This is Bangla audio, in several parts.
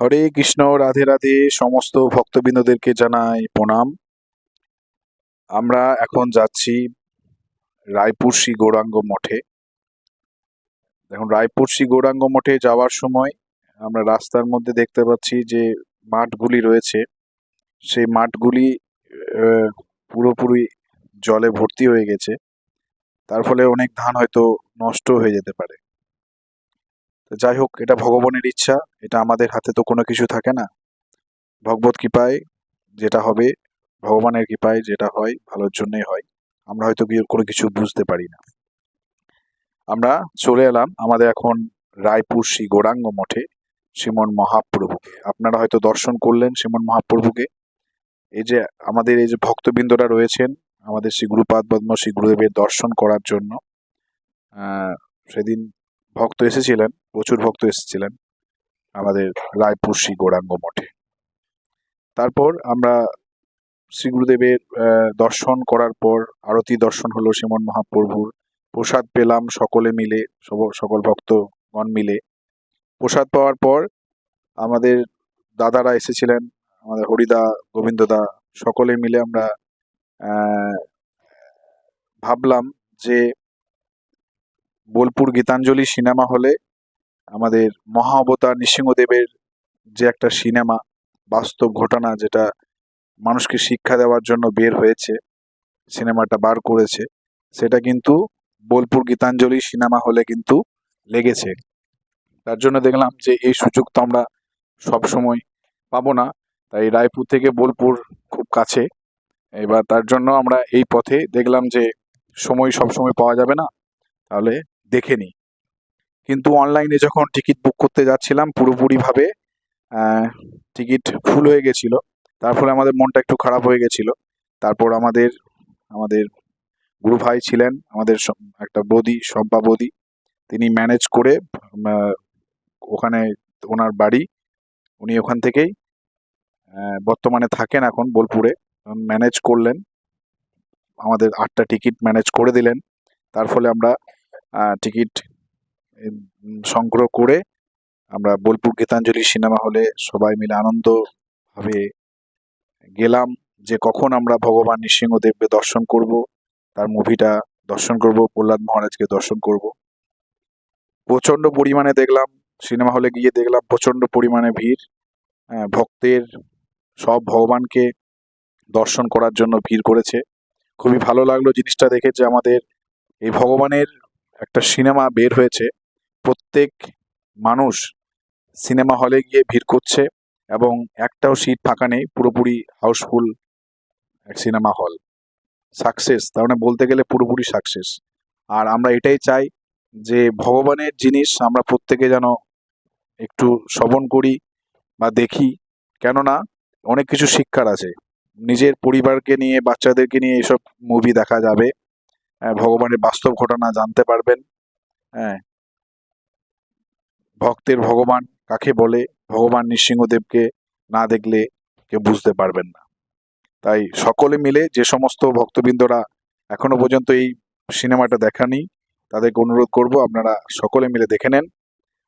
হরে কৃষ্ণ, রাধে রাধে, সমস্ত ভক্তবৃন্দদেরকে জানাই প্রণাম। আমরা এখন যাচ্ছি রায়পুর শ্রী গৌরাঙ্গ মঠে। দেখুন, রায়পুর শ্রী গৌরাঙ্গ মঠে যাওয়ার সময় আমরা রাস্তার মধ্যে দেখতে পাচ্ছি যে মাঠগুলি রয়েছে। সেই মাঠগুলি পুরোপুরি জলে ভর্তি হয়ে গেছে। তার ফলে অনেক ধান হয়তো নষ্ট হয়ে যেতে পারে। তো যাই হোক এটা ভগবানের ইচ্ছা এটা আমাদের হাতে তো কোনো কিছু থাকে না। ভগবত কৃপায় যেটা হবে ভগবানের কৃপায় যেটা হয় ভালোর জন্যই হয়। আমরা হয়তো কোনো কিছু বুঝতে পারি না। আমরা চলে এলাম আমাদের এখন রায়পুর শ্রী গৌরাঙ্গ মঠে শ্রীমন মহাপ্রভুকে। আপনারা হয়তো দর্শন করলেন শ্রীমন মহাপ্রভুকে। এই যে আমাদের এই যে ভক্তবৃন্দরা রয়েছেন আমাদের শ্রী গুরুপাদ পদ্ম শ্রী গুরুদেবের দর্শন করার জন্য সেদিন ভক্ত এসেছিলেন, প্রচুর ভক্ত এসেছিলেন আমাদের রায়পুর শ্রী গৌরাঙ্গ মঠে। তারপর আমরা শ্রী গুরুদেবের দর্শন করার পর আরতি দর্শন হলো শ্রীমন মহাপ্রভুর। প্রসাদ পেলাম সকলে মিলে সকল ভক্তগণ মিলে। প্রসাদ পাওয়ার পর আমাদের দাদারা এসেছিলেন, আমাদের হরিদা, গোবিন্দদা, সকলে মিলে আমরা ভাবলাম যে বোলপুর গীতাঞ্জলি সিনেমা হলে আমাদের মহা অবতার নৃসিংহদেবের যে একটা সিনেমা, বাস্তব ঘটনা যেটা মানুষকে শিক্ষা দেওয়ার জন্য বের হয়েছে, সিনেমাটা বার করেছে, সেটা কিন্তু বোলপুর গীতাঞ্জলি সিনেমা হলে কিন্তু লেগেছে। তার জন্য দেখলাম যে এই সুযোগ তো আমরা সবসময় পাবো না, তাই রায়পুর থেকে বোলপুর খুব কাছে। এবার তার জন্য আমরা এই পথে দেখলাম যে সময় সব সময় পাওয়া যাবে না, তাহলে দেখে নিই। কিন্তু অনলাইনে যখন টিকিট বুক করতে যাচ্ছিলাম, পুরোপুরিভাবে টিকিট ফুল হয়ে গেছিল। তার ফলে আমাদের মনটা একটু খারাপ হয়ে গেছিল। তারপর আমাদের আমাদের গুরু ভাই ছিলেন, আমাদের একটা বদি শম্পা বদি, তিনি ম্যানেজ করে ওখানে ওনার বাড়ি, উনি ওখান থেকেই বর্তমানে থাকেন এখন বোলপুরে ম্যানেজ করলেন। আমাদের আটটা টিকিট ম্যানেজ করে দিলেন। তার ফলে আমরা টিকিট সংগ্রহ করে আমরা বোলপুর গীতাঞ্জলি সিনেমা হলে সবাই মিলে আনন্দভাবে গেলাম যে কখন আমরা ভগবান নৃসিংহদেবকে দর্শন করব, তার মুভিটা দর্শন করব, প্রহ্লাদ মহারাজকে দর্শন করব। প্রচণ্ড পরিমাণে দেখলাম, সিনেমা হলে গিয়ে দেখলাম প্রচণ্ড পরিমাণে ভিড়। ভক্তের সব ভগবানকে দর্শন করার জন্য ভিড় করেছে। খুবই ভালো লাগল জিনিসটা দেখে যে আমাদের এই ভগবানের একটা সিনেমা বের হয়েছে। প্রত্যেক মানুষ সিনেমা হলে গিয়ে ভিড় করছে এবং একটাও সিট ফাঁকা নেই, পুরোপুরি হাউসফুল এক সিনেমা হল। সাকসেস, তার মানে বলতে গেলে পুরোপুরি সাকসেস। আর আমরা এটাই চাই যে ভগবানের জিনিস আমরা প্রত্যেকে যেন একটু শ্রবণ করি বা দেখি। কেননা অনেক কিছু শিক্ষার আছে। নিজের পরিবারকে নিয়ে, বাচ্চাদেরকে নিয়ে এসব মুভি দেখা যাবে। ভগবানের বাস্তব ঘটনা জানতে পারবেন। হ্যাঁ। ভক্তের ভগবান কাকে বলে, ভগবান নৃসিংহদেবকে না দেখলে কেউ বুঝতে পারবেন না। তাই সকলে মিলে যে সমস্ত ভক্তবৃন্দরা এখনও পর্যন্ত এই সিনেমাটা দেখানি তাদেরকে অনুরোধ করব আপনারা সকলে মিলে দেখে নেন।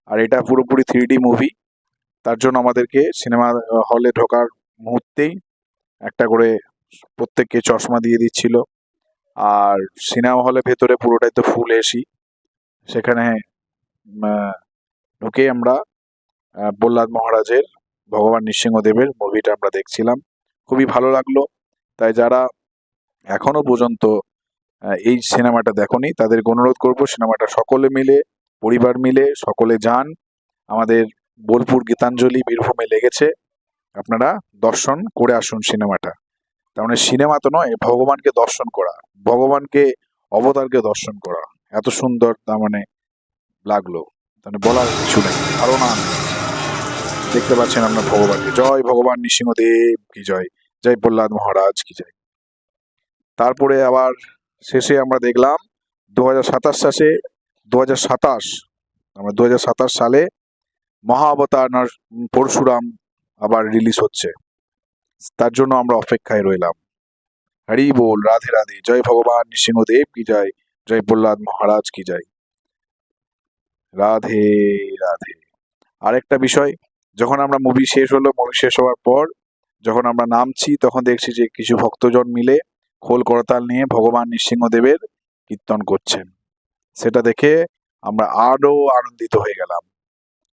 আর এটা পুরোপুরি থ্রি মুভি, তার জন্য আমাদেরকে সিনেমা হলে ঢোকার মুহূর্তেই একটা করে প্রত্যেককে চশমা দিয়ে দিচ্ছিল। আর সিনেমা হলে ভেতরে পুরোটাই তো ফুল এসি সেখানে ঢুকে আমরা প্রহ্লাদ মহারাজের, ভগবান নৃসিংহদেবের মুভিটা আমরা দেখছিলাম। খুবই ভালো লাগল। তাই যারা এখনও পর্যন্ত এই সিনেমাটা দেখনি, তাদেরকে অনুরোধ করব সিনেমাটা সকলে মিলে, পরিবার মিলে, সকলে যান। আমাদের বোলপুর গীতাঞ্জলি বীরভূমে লেগেছে। আপনারা দর্শন করে আসুন সিনেমাটা। তার মানে সিনেমা তো নয়, ভগবানকে দর্শন করা, ভগবানকে, অবতারকে দর্শন করা। এত সুন্দর তার মানে লাগল। মানে বলার কিছু নেই, ধারণা। দেখতে পাচ্ছেন আপনার ভগবানকে। জয় ভগবান নৃসিংহদেব, কি জয়। জয় প্রহ্লাদ মহারাজ, কি জয়। তারপরে আবার শেষে আমরা দেখলাম দু হাজার সাতাশ সালে দু হাজার সাতাশ আমরা দু হাজার সাতাশ সালে মহাবতার পরশুরাম আবার রিলিজ হচ্ছে। তার জন্য আমরা অপেক্ষায় রইলাম। হরি বল, রাধে রাধে, জয় ভগবান, নৃসিংহদেব কি জয়? জয় প্রহ্লাদ মহারাজ কি জয়? রাধে রাধে। আরেকটা বিষয়, যখন আমরা মুভি শেষ হলো মুভি শেষ হওয়ার পর যখন আমরা নামছি, তখন দেখছি যে কিছু ভক্তজন মিলে খোল করতাল নিয়ে ভগবান নৃসিংহদেবের কীর্তন করছেন। সেটা দেখে আমরা আরও আনন্দিত হয়ে গেলাম।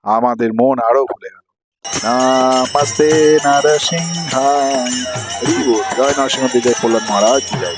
আমাদের মন আরও ভুলে গেল। নমস্তে নরসিংহায় হরি। জয় নরসিংহ বিজয় প্রহ্লাদ মহারাজ। জয়।